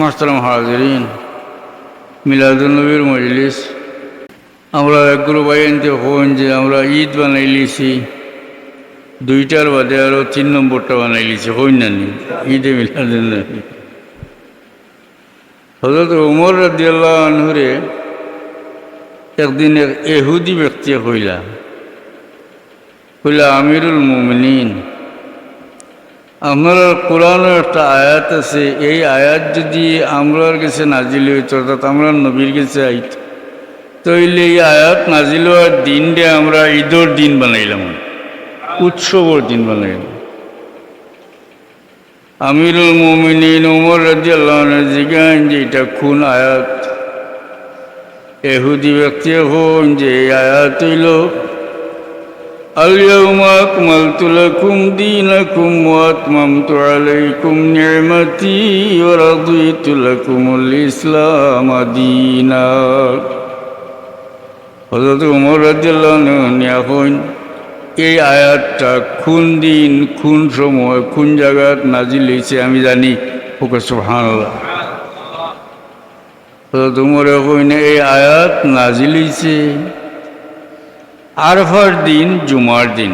মাহতারাম হাজরিন মিলাদুলনবীর মজলিস। আমরা একগুলো বাইনতে হন যে আমরা ঈদ বানাই লিছি দুইটার বাদে আরও তিন নম্বরটা বানাই লিছি হই না নি? ঈদে মিলাদুলনবী হজরত উমর রাদিয়াল্লাহ আনহুরে একদিন এক এহুদি ব্যক্তি হইলা হইলা আমিরুল মুমিনিন আমরা কোরআনের একটা আয়াত আছে, এই আয়াত যদি আমরার কাছে নাজিল হইতো, অর্থাৎ আমরা নবীর কাছে আইত, তাইলে এই আয়াত নাজিল হওয়ার দিন দিয়ে আমরা ঈদর দিন বানাইলাম। উৎসবর দিন বানাইলাম। আমিরুল মোমিনিন উমর রাজি আল্লাহ জিজ্ঞান যে এটা খুন আয়াত। এহুদি ব্যক্তি হন যে এই আয়াত হইল اليوم أكملت لكم دينكم وأتممت عليكم نعمتي ورضيت لكم الإسلام دينا হজরত উমর রাজিয়াল্লাহ এখন এই আয়াতটা কোন দিন কোন সময় কোন জায়গাত নাজিল হয়েছে আমি জানি ওকে সুবহানাল্লাহ হজরত উমর এখন এই আয়াত নাজিল হয়েছে আরফার দিন জুমার দিন।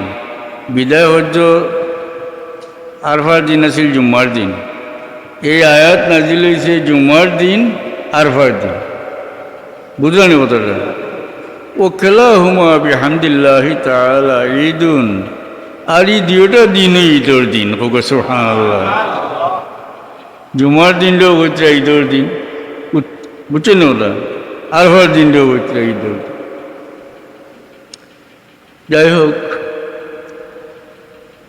বিদায় হজ্জ আরফার দিন আছিল জুম্মার দিন। এই আয়াত নাজিল হয়েছে জুমার দিন, আরফার দিন। বুঝলানি কথাটা? ও খেলা হুমা বিহামদুল্লাহ তালা ঈদুন। আর এই দুটা দিনই ঈদর দিন হোক সুহানাল্লাহ জুমার দিনটাও হচ্ছে ঈদর দিন। বুঝছেন ওটা আরফার দিনটাও হচ্ছে ঈদর দিন। যাই হোক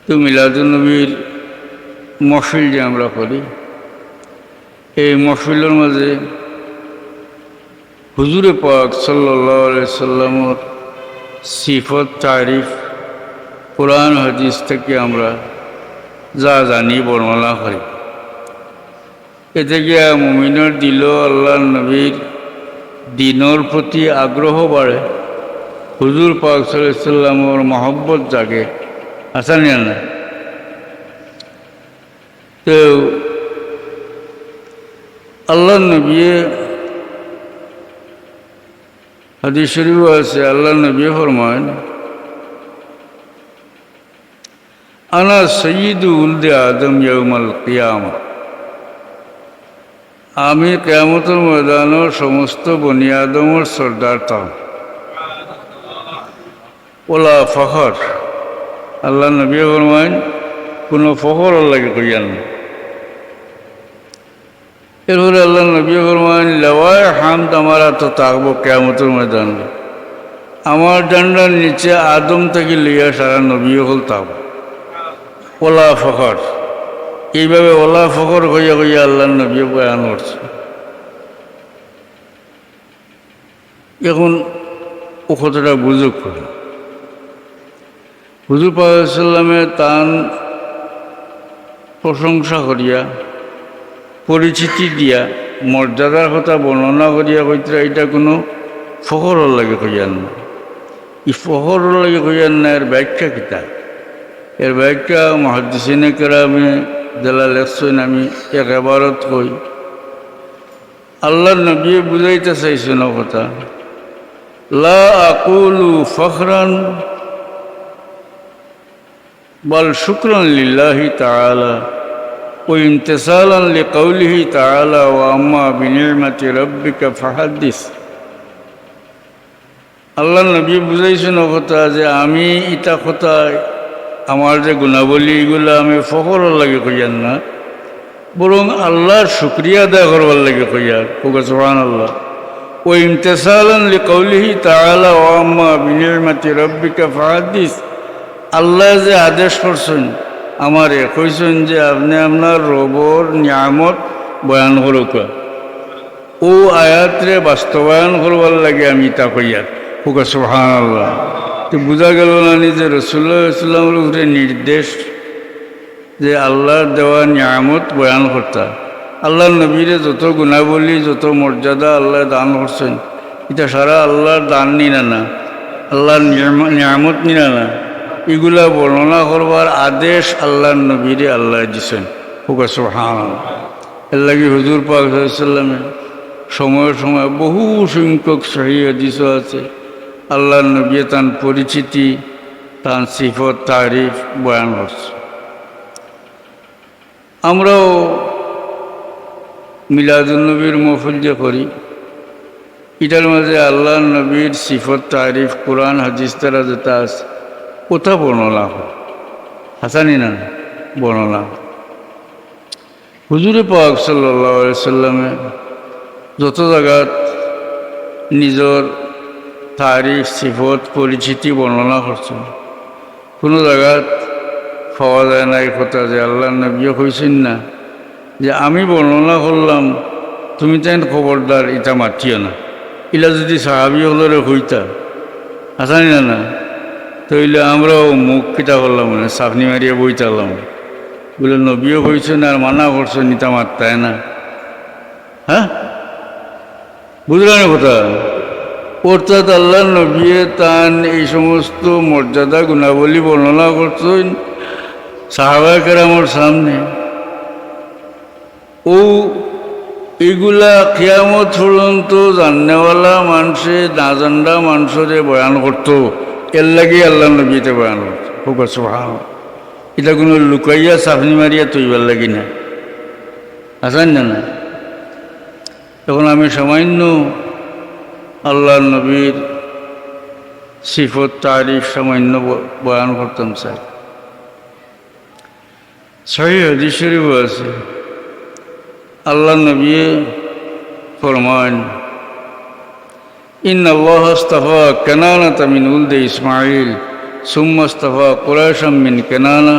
তো মিলাদুলনবীর মফিল যে আমরা করি, এই মফিলের মাঝে হুজুরে পাক সাল্লাহ সাল্লামর সিফত, তারিফ, কোরআন, হাদিস থেকে আমরা যা জানি, বর্ণনা করি। এতে গিয়া মুমিনের দিল আল্লাহ নবীর দিনের প্রতি আগ্রহ বাড়ে। হুজুর পাক সাল্লামর মহব্বত জাগে। আসান না তো আল্লাহ নবী হাদিস শরীফ আছে আল্লাহ নবী ফরমান আনা সঈদু উলদে আদম ইয়মাল কিয়ামা। আমি কেয়ামতের ময়দানের সমস্ত বনি আদমর সর্দার তাম। ওলা ফখর। আল্লাহ নবী ফরমান কোনো ফখর লাগে কইয়ান এরপরে আল্লাহ নবী ফরমান লেওয়ায় হামদ আমার তো থাকব কেমতের ময়দান। আমার ডান্ডার নিচে আদম থেকে লইয়া সারা নবী হল থাকব ওলা ফখর। এইভাবে ওলা ফখর হইয়া হইয়া আল্লাহ নবী বয়ান করছে। এখন ও কতটা বুঝুক। করে হুজুর পাকামের তান প্রশংসা করিয়া, পরিচিতি দিয়া, মর্যাদার কথা বর্ণনা করিয়া কইতরা এটা কোনো ফখর লাগে কইয়ান না। ই ফখর লাগে কইয়ান না, এর ব্যাখ্যা কিতা? এর ব্যাখ্যা মহাদিসিনে কেরামে জেলা লেখছেন আমি এক এবারত কই। আল্লাহ নবী বুঝাইতে চাইছেন কথা, লা আকুলু ফখরান বল শুক্রন লিল্লাহি তালা ও ইমতেসালান লি কৌলিহি তালা ও আম্মা বিনির্মাতি রব্বিকা ফাহাদ্দিস আল্লাহ নবী বুঝাইছেন কথা যে আমি ইটা কথায় আমার যে গুণাবলী এগুলো আমি ফখরের লাগে কইয়ার না, বরং আল্লাহর শুক্রিয়া আদায় করবার লাগে কইয়ার ওকে সোহান আল্লাহ ও ইমতেসালান লি কৌলিহি তালা ও আম্মা বিনির্মাতি রব্বিকা ফাহাদ্দিস আল্লাহ যে আদেশ করছেন আমারে, কইছেন যে আপনি আপনার রবর নিয়ামত বয়ান করুক ও আয়াতরে বাস্তবায়ন করবার লাগে আমি তা কইয়ার হুকা সুহান আল্লাহ তো বোঝা গেল না যে রসুল্লাহ ইসলামের উপরে নির্দেশ যে আল্লাহর দেওয়া নিয়ামত বয়ান করতা। আল্লাহ নবীরে যত গুণাবলী, যত মর্যাদা আল্লাহ দান করছেন, এটা সারা আল্লাহর দান নিনা না। আল্লাহর নিয়ামত নিনা না। এগুলা বর্ণনা করবার আদেশ আল্লাহ নবীরে আল্লাহ দিছেন। হুকা সুহান লাগে হুজুর সময় সময় বহু সংখ্যক সহি হাদিস আছে। আল্লাহ নবী তান পরিচিতি তান সিফত, তারিফ বয়ান হচ্ছে আমরাও মিলাদুলনবীর মহফিল যে করি, এটার মাঝে আল্লাহ নবীর সিফত, তারিফ, কোরআন, হাদিস তারা যেটা আছে ওটা বর্ণনা হয় হাসানি না বর্ণনা। হুজুরে পাক সাল্লাহ সাল্লামে যত জায়গাত নিজের তারিখ, সিফত, পরিচিতি বর্ণনা করছেন, কোনো জায়গাত পাওয়া যায় না এই কথা যে আল্লাহ নবীও কইছেন না, যে আমি বর্ণনা করলাম, তুমি তাই খবরদার, ইটা মাতিও না। ইলা যদি সাহাবি হলরে হইতা আসানি না না? তইলে আমরাও মুখ কিতা করলাম মানে সাফনি মারিয়ে বইতালাম বলে, নবীও কইছেন আর মানা করছেন ইটা মারতায় না? হ্যাঁ? বুঝলেন কথা। অর্থাৎ আল্লাহ নবী তান এই সমস্ত মর্যাদা, গুণাবলী বর্ণনা করছেন সাহাবাকের আমার সামনে। ও এগুলা কিয়ামত পর্যন্ত জাননেওয়ালা মানুষে, না জানরা মানুষরে বয়ান করতো। এর আল্লাহ নবীতে করতো খুব সুহান এটা কোনো লুকাইয়া, সাফনি মারিয়া তৈবার লাগি না। আসান না না তখন আমি সামান্য আল্লাহ নবীর সিফত, তারিফ সামান্য বয়ান করতাম, স্যার। সহি হাদিস শরীফ আছে। আল্লাহ নবী ফরমান ইন আল্লাহ আস্তাফা কেনানা মিন উলদে ইসমাইল সুম্মা আস্তাফা কুরাশাম মিন কেনানা,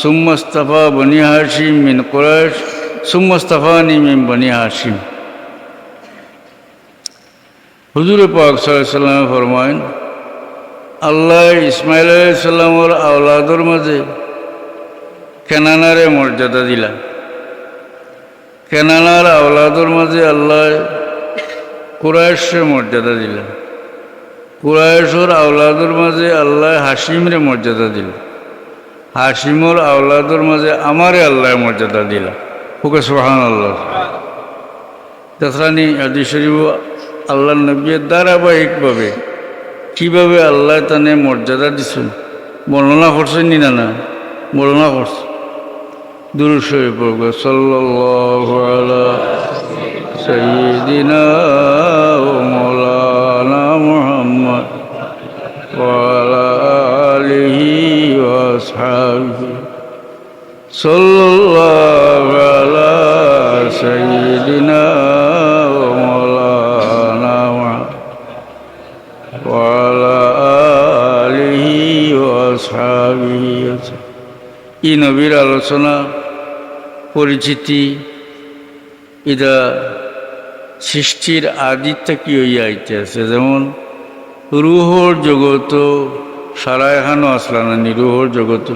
সুম্মা আস্তাফা বনি হাশিম মিন কুরাশ সুম্মা আস্তাফানি মিন বনি হাশিম। হুজুর পাক সাল্লাম ফরমায়েন, আল্লাহ ইসমাইল সাল্লামর আওলাদর মাঝে কেনানারে মর্যাদা দিলা কেনানার আওলাদর মাঝে আল্লাহ কুরাইশের মর্যাদা দিলা কুরাইশর আওলাদর মাঝে আল্লাহ হাসিমরে মর্যাদা দিল হাসিমর আওলাদর মাঝে আমারে আল্লাহ মর্যাদা দিলা ওকে সোহান আল্লাহ দেখানি আদি শরীফ আল্লাহ নবীর ধারাবাহিকভাবে কীভাবে আল্লাহ তানে মর্যাদা দিছেন, বর্ণনা করছেন নি না বর্ণনা করছে। দুরুশরী পড়ব। সাল্লাল্লাহু আলা সাল্লাল্লাহু আলা সাইয়্যিদিনা ও মাওলানা মুহাম্মদ ওয়া আলা আলিহি ওয়া আসহাবিহি আজমাইন। ই নবীর আলোচনা, পরিচিতি এটা সৃষ্টির আদিত্যা কি হইয়া আইতে আছে যেমন, রুহর জগত সারা এখানো আসলা না নি রুহর জগত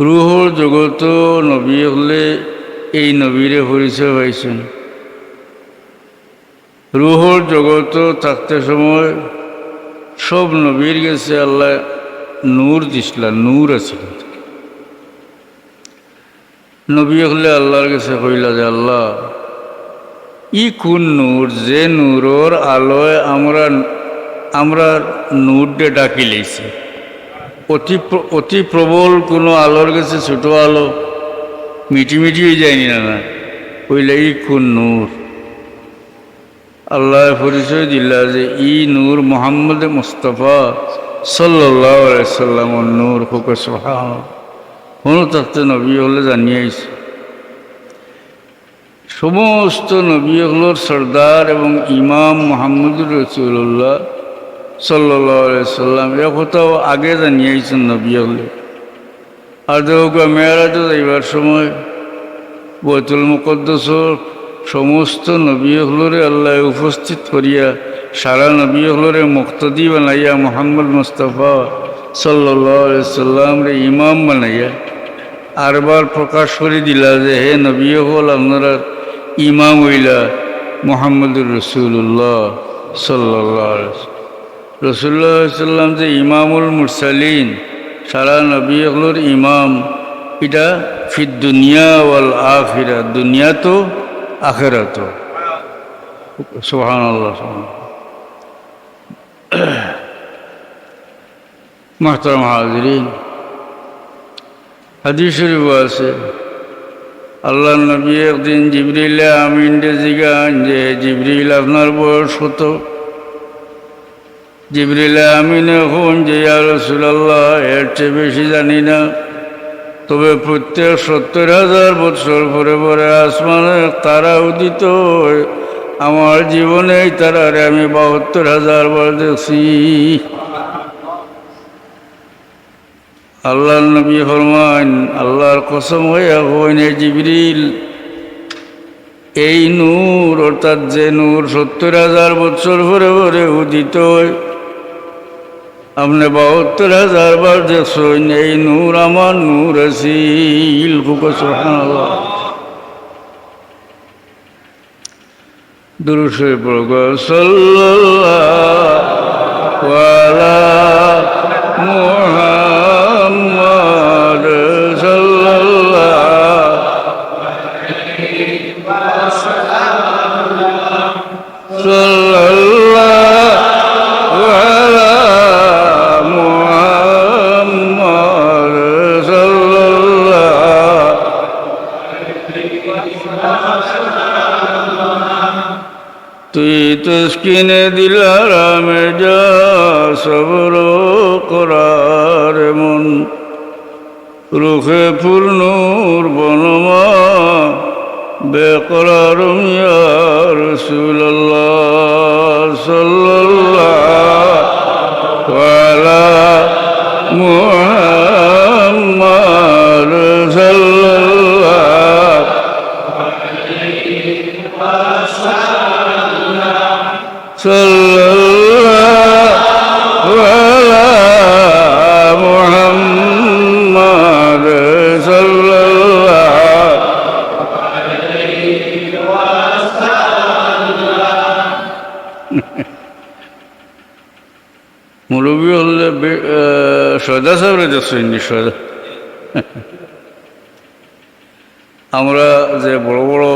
রুহর জগত নবী হলে এই নবীরে পরিচয় পাইছেন। রুহর জগত থাকতে সময় সব নবীর গেছে আল্লাহ নূর দিসলা নূর আছে নবী হলে আল্লাহর কাছে কইলা যে, আল্লাহ, ই কোন নূর? যে নূরর আলোয় আমরা আমরা নূরডে ডাকি লইছি। অতি অতি প্রবল কোনো আলোর কাছে ছোট আলো মিটি মিটি হয়ে যায়নি না না। কইলে ই কোন নূর। আল্লাহ পরিচয় দিলা যে ই নূর মোহাম্মদ মুস্তফা সাল্লাহ সাল্লামর নূর হুকে কোনো তত্ত্ব নবী হলে জানিয়েছে। সমস্ত নবী হলোর সর্দার এবং ইমাম মোহাম্মদুর রসুল্লাহ সাল্লাহ সাল্লাম, এ কোথাও আগে জানিয়েছেন নবী হলে আর দেখো মেয়েরাজ যাইবার সময় বৈতুল মুকদ্দসর সমস্ত নবী হলরে আল্লাহ উপস্থিত করিয়া সারা নবী হলরে মুক্তদি বানাইয়া মোহাম্মদ মুস্তফা সাল্লাম ইমাম বানাইয়া আরবার প্রকাশ করে দিলা যে, হে নবী হল আপনারা ইমাম হইলা মোহাম্মদুর রসুল্লাহ সাল্লাহ রসুল্লাহ সাল্লাম যে ইমামুল মুরসালিন, সারা নবী হলর ইমাম, এটা ফি দুনিয়া ওয়াল আখিরা, দুনিয়া তো আখেরা তো সোহান আল্লাহ মাহতারাম হাজরিন, হাদিস শরীফ আছে। আল্লাহ নবী একদিন জিবরিল আমিন জিগান যে, জিবরিল, আপনার বয়স কত? জিবরিল আমিন এখন যে রসুল্লাহ এর চেয়ে বেশি জানি না তবে প্রত্যেক সত্তর হাজার বছর পরে পরে আসমানে তারা উদিত। আমার জীবনে এই তারারে আমি বাহাত্তর হাজার বার দেখছি আল্লাহর নবী ফরমান আল্লাহর কসম হইয়া হইনে জিবরিল, এই নূর অর্থাৎ যে নূর সত্তর হাজার বছর পরে পরে উদিত হয় আপনি বাহাত্তর হাজার বার দেখছেন এই নূর, আমার নূর শিল খুব সুবহানাল্লাহ। দুরুশে পড়গ সাল্লাল্লাহু আলা মুহাম্মদ। তস্কিনে দিলারামে যা সবর করার মন। রুখে পূর্ণুর বনমা বেকরার রসুল্লাহ সাল্লাল্লাহু সদা সাহেবরা দেখছেন সদা আমরা যে বড় বড়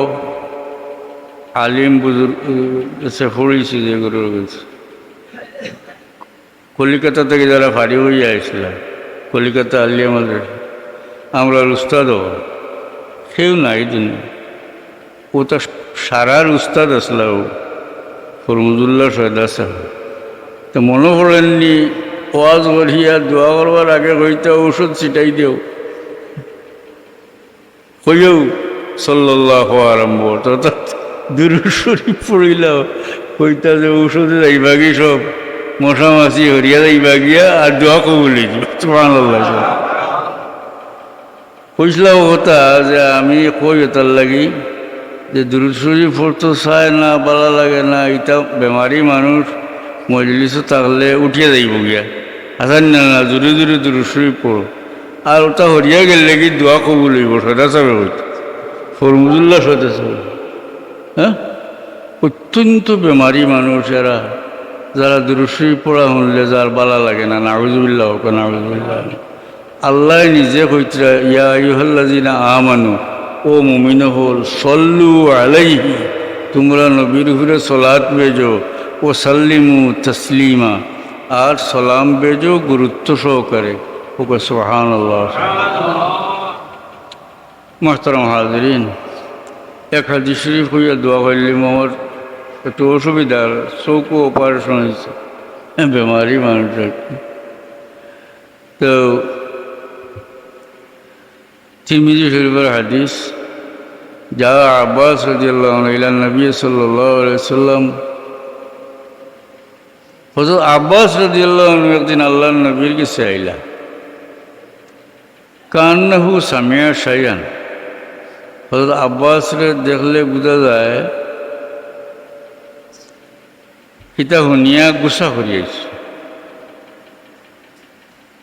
আলিম বুজুর্গ এসে পড়েছি যেগুলো রয়েছে, কলিকাতা থেকে যারা ফাড়ি হয়ে আসছিল, কলিকাতা আলি আমাদের আমরা উস্তাদও কেউ নাই দিন ও তো সারার উস্তাদ আসল ও ফরমুদুল্লাহ সাহেব তো মনে পড়েননি ওয়াজ বলিয়া দোয়া করবার আগে হইতে ঔষধ ছিটাই দেও। হইও সাল্লাহ আরম্ভ অর্থাৎ দুরুশরী পড়িল কইতা যে ঔষধে যাইবাগি সব? মশা মাছি হরিয়া যাইবাগিয়া আর দোয়া কবুলি সুমান কইসলাম কথা যে আমি কই তার লাগি যে দুরুশরী পড়তো চায় না, বালা লাগে না, এটা বেমারি মানুষ মজলিসও থাকলে উঠিয়া যাইব গিয়া। আসান না না দূরে দূরে দুরুশরী পড়ো আর ওটা হরিয়া গেলে কি দোয়া কবুল হইব সদা চাবে ফরমুদুল্লাহ সদা চাবে। হ্যাঁ অত্যন্ত বেমারি মানুষ এরা যারা দুরুশ্রী পড়া শুনলে যার বালা লাগে না, নাউজুবিল্লাহ হোক নাউজুবিল্লাহ আল্লাহ নিজে কইতরা ইয়া ইহল্লাজিনা আমানু ও মুমিন হল সল্লু আলাইহি, তোমরা নবীর উপরে সলাৎ বেজো ও সাল্লিমু তসলিমা আর সালাম বেজো গুরুত্ব সহকারে ওকে সোহান আল্লাহ হাজরিন, এক হাদিস শরীফ হইয়া দোয়া করলাম আমার একটু অসুবিধার চৌকো অপারেশন হয়েছে বেমারি মানুষ আর কি। তো তিরমিজি শরীফের হাদিস, যা আব্বাস রাজিয়াল্লাহ ইলা নবী সাল্লাহ সাল্লাম হজরত আব্বাস রাজিয়াল্লাহ একদিন আল্লাহ নবীর কাছে আইলা। কান্নাহু সামিয়া শাইয়ান হজরত আব্বাসরে দেখলে বোঝা যায় কিতা শুনিয়া গুসা করিয়াছে।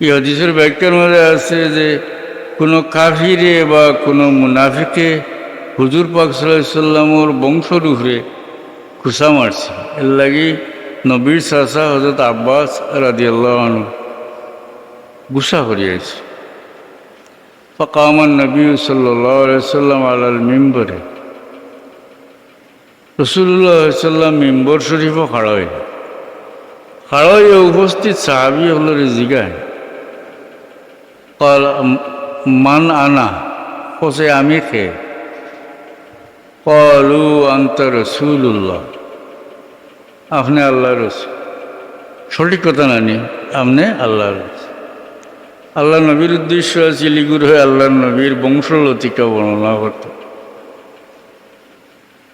এই হদিসের ব্যাখ্যার মধ্যে আছে যে, কোনো কাফিরে বা কোনো মুনাফিকে হুজুর পাক সাল্লামর বংশর উপরে খুসা মারছে। এর লাগি নবীর সাসা হজরত আব্বাস রাজিয়াল গুসা করিয়াছে। ফকামান নবী সাল্লাম আল্লাহ মিম্বরে। রসুল্লাহ সাল্লাম মিম্বর শরীফও খাড়য়। খাড়য় উপস্থিত সাহাবি হল জিগায়। মান আনা, হোসে আমি খে কলু আন্ত রসুল্লাহ আপনি আল্লাহ রসুল। সঠিক কথা নানি আপনি আল্লাহ রসুল। আল্লাহ নবীর উদ্দেশ্য আছে লিগুর হয়ে আল্লাহ নবীর বংশলতিকা বর্ণনা করত।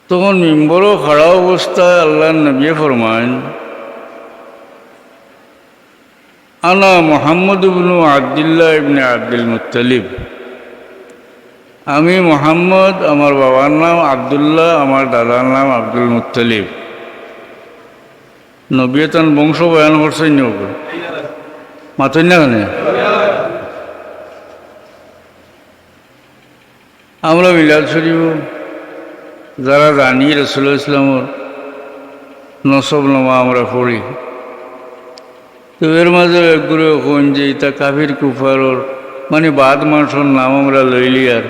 তখন মিম্বরও খাড়া অবস্থায় আল্লাহ নবী ফরমান আনা মোহাম্মদ ইবনু আবদুল্লাহ ইবনে আব্দুল মুতালিব আমি মোহাম্মদ, আমার বাবার নাম আবদুল্লাহ, আমার দাদার নাম আব্দুল মুতালিব নবীতান বংশ বয়ান করছেন মাতই না কেন? আমরা মিলাদ শরীফ, যারা জানি রসুল্লাহ ইসলামর নসব নমা আমরা পড়ি, তো এর মাঝে একগুলো কোন যে ইতা কাফির কুফারর মানে বাদ মানুষের নাম আমরা লইলি আর।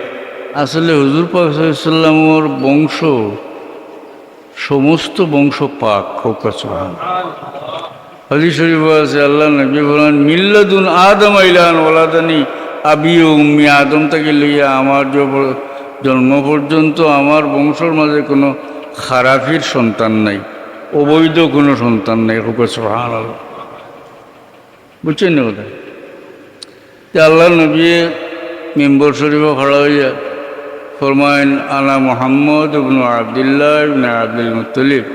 আসলে হুজুর পাকসাল্লামর বংশ সমস্ত বংশ পাক খোকাসহান হলি শরীফ আছে, আল্লাহ নবী বলেন, মিল্লাদুন আদম আইলান ওলাদানি আবি উম্মি আদম থেকে লইয়া আমার জন্ম পর্যন্ত আমার বংশর মাঝে কোনো খারাপির সন্তান নাই, অবৈধ কোনো সন্তান নাই খোকাসহান আল্লাহ। বুঝছেন না কথা? যে আল্লাহ নবী মেম্বর শরীফ খড়া হইয়া ফরমাইন আনা মোহাম্মদ ইবনু আবদুল্লাহ ইবনে আব্দুল মুত্তলিব।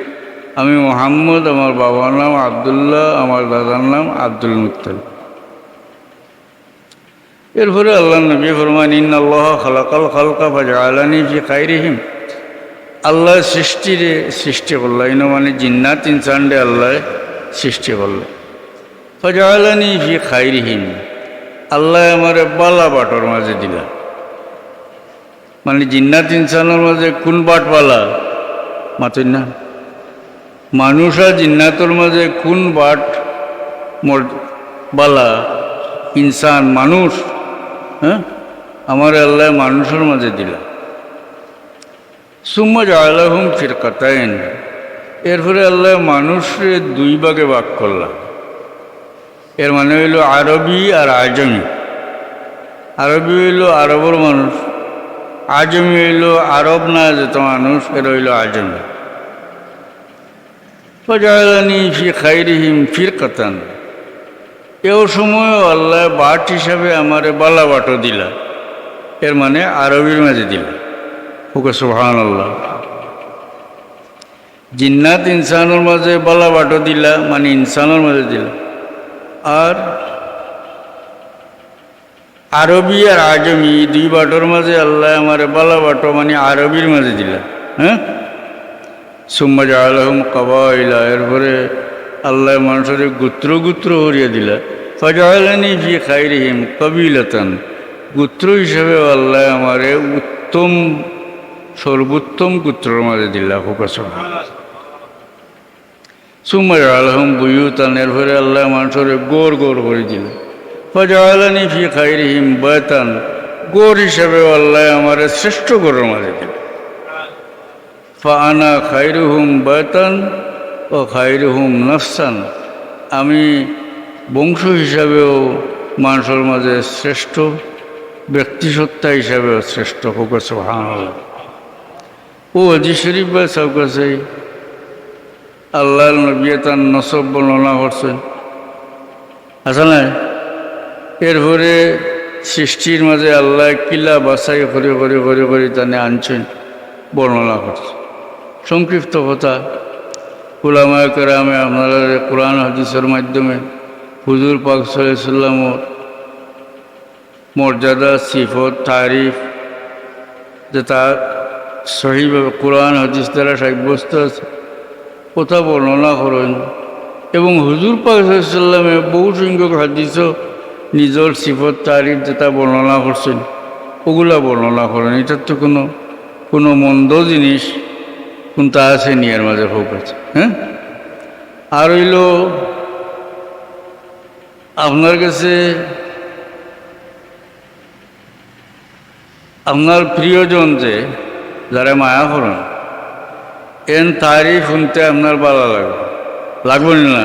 আমি মোহাম্মদ, আমার বাবার নাম আবদুল্লাহ, আমার দাদার নাম আব্দুল মুত্তলিব। এরপরে আল্লাহ নবী ফরমান ইন আল্লাহ খালাকাল খালকা ফাজআলানি ফি খাইরিহিম। আল্লাহ সৃষ্টিরে সৃষ্টি করল ইন মানে জিন্নাত ইনসানডে আল্লাহ সৃষ্টি করল। ফাজআলানি ফি খাইরিহিম। আল্লাহ আমার বালা বাটর মাঝে দিলা মানে জিন্নাত ইনসানের মাঝে কোন বাট বালা মাতুন না। মানুষ আর জিন্নাতর মাঝে কোন বাট বালা? ইনসান, মানুষ হ্যাঁ? আমার আল্লাহ মানুষের মাঝে দিলা। সুম্মা জালাহুম ফিরকাতাইন। এরপরে আল্লাহ মানুষের দুই ভাগে ভাগ করলাম এর মানে হইল আরবি আর আজমি। আরবি হইল আরবর মানুষ। আজমি হইল আরব না যেত মানুষ এর হইল আজমি। ফজালানি ফি খাইরিহিম ফির কাতান এও সময় আল্লাহ বাট হিসাবে আমারে বালা বাটো দিলা। এর মানে আরবির মাঝে দিলা। ওকে সুহান আল্লাহ জিন্নাত ইনসানের মাঝে বালা বাটো দিলা মানে ইনসানের মাঝে দিলা। আর আরবি আর আজমি দুই বাটোর মাঝে আল্লাহ আমার বালা বাটো মানে আরবির মাঝে দিলা হ্যাঁ? সুম্মা জালহম কবাইলা, এরপরে আল্লাহ মানুষের গুত্র গুত্র হরিয়া দিলা ফজালানি ফি খাইরিহিম কবিলাতান, গুত্র হিসাবে আল্লাহ আমারে উত্তম, সর্বোত্তম গুত্রর মাঝে দিলা ফোকাসন সুম্মা জালহম বুয়ুতান, এরপরে আল্লাহ মানুষের গোর গোর করে দিল ফজালানি ফি খাইরিহিম বয়তান গোর হিসাবে আল্লাহ আমার শ্রেষ্ঠ গোরের মাঝে দিল ফানা খাইরুহুম বয়তান ও খাইরুহুম নফসান। আমি বংশ হিসাবেও মানুষের মাঝে শ্রেষ্ঠ, ব্যক্তিসত্তা হিসাবেও শ্রেষ্ঠ। ফোকাস ভাঙল ও হজি শরীফ ভাই, সব কাছে আল্লাহ নবী তার নসব বর্ণনা করছেন। না? এরপরে সৃষ্টির মাঝে আল্লাহ কিলা বাসাই করে করে করে করে তানে আনছেন, বর্ণনা করছে। সংক্ষিপ্ত কথা কুলামায় কেরামে আপনারা কোরআন, হাদিসের মাধ্যমে হুজুর পাক সাল্লামর মর্যাদা, সিফত, তারিফ, যে তার সহিভাবে কোরআন, হাদিস দ্বারা সাব্যস্ত আছে কথা বর্ণনা করেন। এবং হুজুর পাক সাল্লামে বহু সংখ্যক হাদিসও নিজের সিফত, তারিফ যেটা বর্ণনা করছেন, ওগুলা বর্ণনা করেন। এটার তো কোনো কোনো মন্দ জিনিস কোনটা আছে নিয়ার মাঝে হোক আছে হ্যাঁ? আর হইল, আপনার কাছে আপনার প্রিয়জন যে, যারা মায়া করেন এন তারিফ শুনতে আপনার ভালো লাগবে। লাগবে না?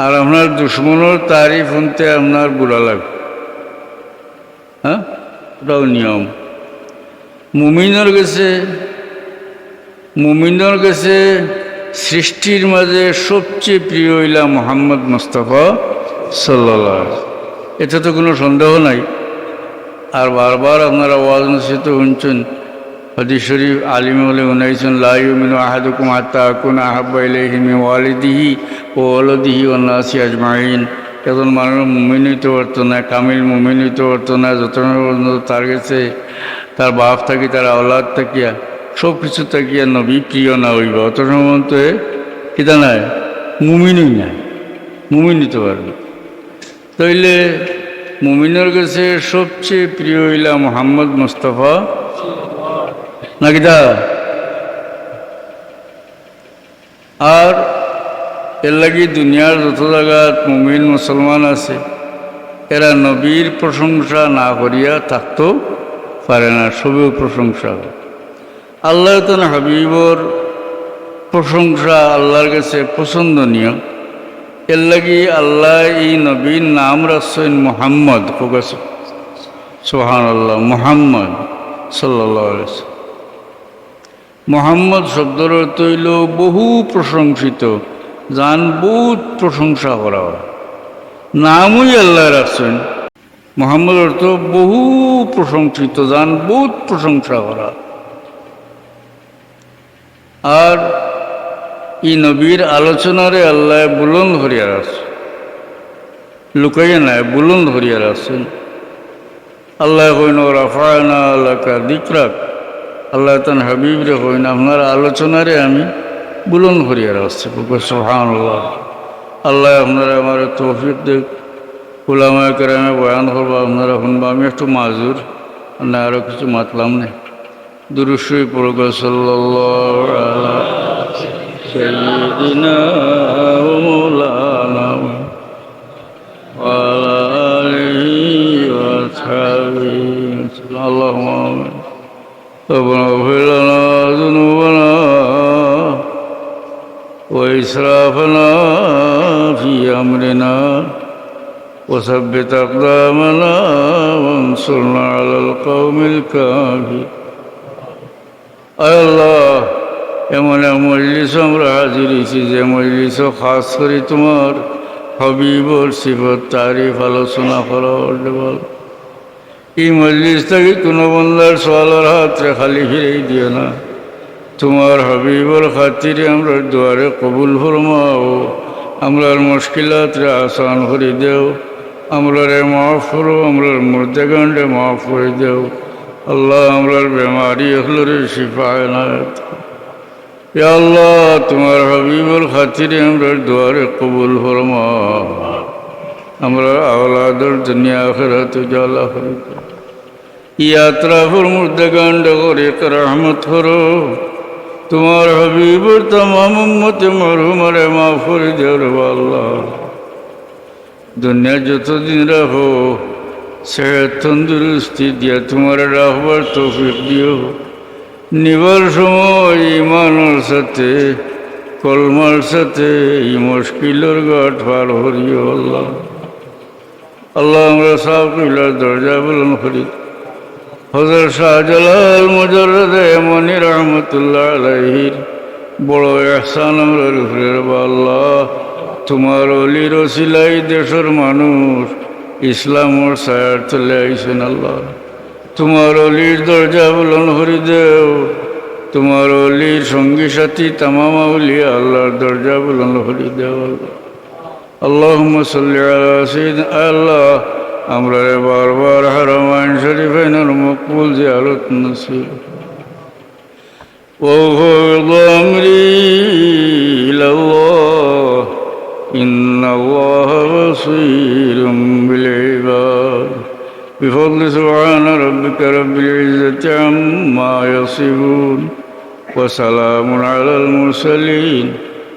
আর আপনার দুশ্মনের তারই শুনতে আপনার বুড়া লাগবে হ্যাঁ? ওটাও নিয়ম। মুমিনের কাছে মুমিনের কাছে সৃষ্টির মাঝে সবচেয়ে প্রিয় হইলা মোহাম্মদ মুস্তফা সাল্লাহ এটা তো কোনো সন্দেহ নাই। আর বারবার আপনারা ওয়াজ নসিত শুনছেন হদিস শরীফ আলিম বলে উনাইছেন লাইমিন আহাদুকুম আত্মা আকুন আহাব্বা ইলাইহি মিন ওয়ালিদিহি ও ওয়ালাদিহি ওয়ান নাসি আজমাইন। একজন মানুষ মুমিন হইতে পারতো না, কামিল মুমিন হইতে পারতো না যত তার কাছে তার বাপ থাকি, তার আওলাদ থাকিয়া সব কিছু থাকিয়া নবী প্রিয় না হইব। অত সম্বন্ধ কিতা নাই মুমিনই নাই মুমিন নিতে পারবে। তাইলে মুমিনের কাছে সবচেয়ে প্রিয় হইলা মোহাম্মদ মুস্তফা নাকি দা আর এর লাগি দুনিয়ার যত জায়গাত মুমিন মুসলমান আছে, এরা নবীর প্রশংসা না করিয়া থাকতেও পারে না, সবেও প্রশংসা আল্লাহ তান হাবিবর প্রশংসা আল্লাহর কাছে পছন্দনীয়। এর লাগি আল্লাহ এই নবীর নাম রাখছেন মোহাম্মদ সোহান আল্লাহ মোহাম্মদ সাল্লাহ মোহাম্মদ শব্দর হইল বহু প্রশংসিত যান বহুত প্রশংসা করা হয়। নামই আল্লাহ রাখছেন। মোহাম্মদ অর্থ বহু প্রশংসিত যান বহুত প্রশংসা করা। আর ই নবীর আলোচনারে আল্লাহ বুলন্দ হরিয়া রাখছে লুকাইয়া নাই, বুলন্দ হরিয়া রাখছেন। আল্লাহ কইন রাফায়না আল্লাহ দিকরাক। আল্লাহ তান হাবিব রে কইন আপনার আলোচনারে আমি বুলন হরিয়া রাখছি সোহান আল্লাহ আল্লাহ আপনারা আমার তৌফিক দেখ করে আমি বয়ান করব, আপনারা শুনব আমি একটু মাজুর, না আরও কিছু মাতলাম নেই দুরুশ্বই পড়ব সাল্লাল্লাহু আলা ربنا اغفر لنا ذنوبنا وإسرافنا في أمرنا وثبت أقدامنا وانصرنا على القوم الكافرين আয় আল্লাহ এমন এক মজলিস আমরা হাজির হয়েছি যে মজলিস খাস করে তোমার হবিবর সিফত তারিফ আলোচনা করা বল এই মজলিস থেকে কোনো বন্দার সোয়ালার হাতরে খালি ফিরেই দিও না। তোমার হবিবর খাতিরে আমরা দুয়ারে কবুল ফরমাও। আমরার মুশকিলাতরে আসান করে দেও। আমরারে মাফ করো, আমরার মুর্দেগান্ডে মাফ করে দেও। আল্লাহ আমরার বেমারি এগুলোরে শিফায় না আল্লাহ, তোমার হবিবর খাতিরে আমরা দুয়ারে কবুল ফরমা আমরা আওলাদর দুনিয়া আখেরাত জালা করে ইয়াত্রা ফর মুর্দেগান্ড করে রহমত তোমার হবিবর তমাম উম্মতে মরহুমারে মাফ করে দেও রে আল্লাহ। দুনিয়া যতদিন রাখো, সেহত তন্দুরুস্তি দিয়া তোমার রাখবার তৌফিক দিও। নিবার সময় ইমানোর সাথে, কলমার সাথে এই মুশকিলের গাঠ পার হরিও আল্লাহ। আল্লাহ আমরা সাহ কবিলার দরজা বলুন করি। হজর শাহজালাল মুজরদ মনি রহমতুল্লাহ আলহির বড় এহসান আমরা রুফরের আল্লাহ তোমার অলির ওসিলাই দেশের মানুষ ইসলামর সায়ার চলে আইসেন, আল্লাহ। তোমার অলির দরজা বলন হরি দেও, তোমার অলির সঙ্গী সাথী তামামা উলিয়া আল্লাহর দরজা বলন হরি দেও, আল্লাহ। আল্লাহ আমরা বারবার হারমান শরীফের মকবুল জিয়ারত নসিব وفوض أمري إلى الله إن الله بصير بالعباد بفضل سبحان ربك رب العزة عما يصفون وسلام على المرسلين